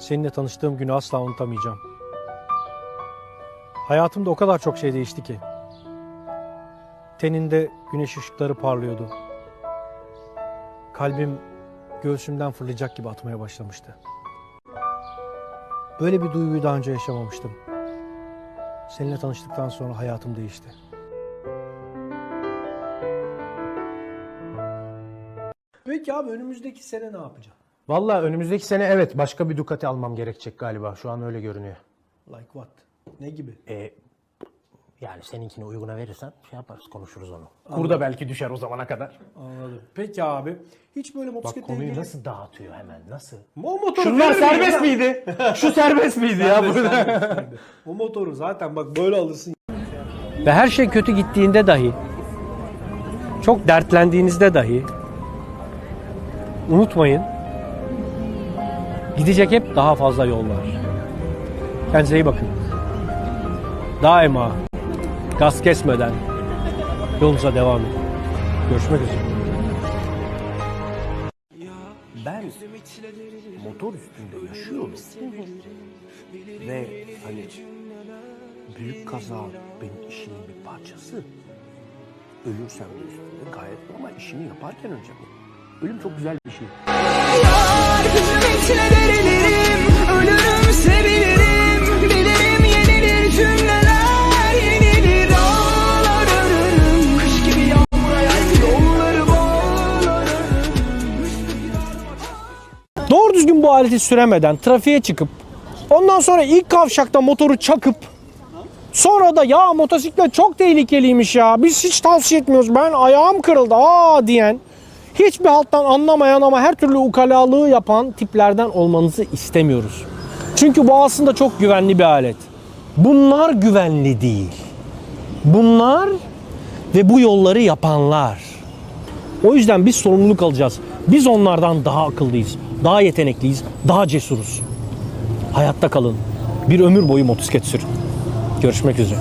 Seninle tanıştığım günü asla unutamayacağım. Hayatımda o kadar çok şey değişti ki. Teninde güneş ışıkları parlıyordu. Kalbim göğsümden fırlayacak gibi atmaya başlamıştı. Böyle bir duyguyu daha önce yaşamamıştım. Seninle tanıştıktan sonra hayatım değişti. Peki abi önümüzdeki sene ne yapacağım? Vallahi önümüzdeki sene evet başka bir Ducati almam gerekecek galiba. Şu an öyle görünüyor. Like what? Ne gibi? E, yani seninkini uyguna verirsen şey yaparız konuşuruz onu. Kur da belki düşer o zamana kadar. Anladım. Peki abi. Hiç böyle Bak motosikletle konuyu ilgili... nasıl dağıtıyor hemen nasıl? O motoru Şunlar serbest ya? miydi? Şu serbest miydi ya Serbest, burada? serbest. o motoru zaten bak böyle alırsın. Ve her şey kötü gittiğinde dahi, çok dertlendiğinizde dahi unutmayın. Gidecek hep daha fazla yol var. Kendinize iyi bakın. Daima gaz kesmeden yolunuza devam edin. Görüşmek üzere. Ben motor üstünde yaşıyorum. Ve hani büyük kaza benim işimin bir parçası. Ölürsem de üstünde gayet normal işimi yaparken bu. Ölüm çok güzel bir şey. Düzgün bu aleti süremeden trafiğe çıkıp ondan sonra ilk kavşakta motoru çakıp sonra da ya motosiklet çok tehlikeliymiş ya biz hiç tavsiye etmiyoruz ben ayağım kırıldı aa diyen hiçbir halttan anlamayan ama her türlü ukalalığı yapan tiplerden olmanızı istemiyoruz. Çünkü bu aslında çok güvenli bir alet. Bunlar güvenli değil. Bunlar ve bu yolları yapanlar. O yüzden biz sorumluluk alacağız. Biz onlardan daha akıllıyız, daha yetenekliyiz, daha cesuruz. Hayatta kalın. Bir ömür boyu motosiklet sürün. Görüşmek üzere.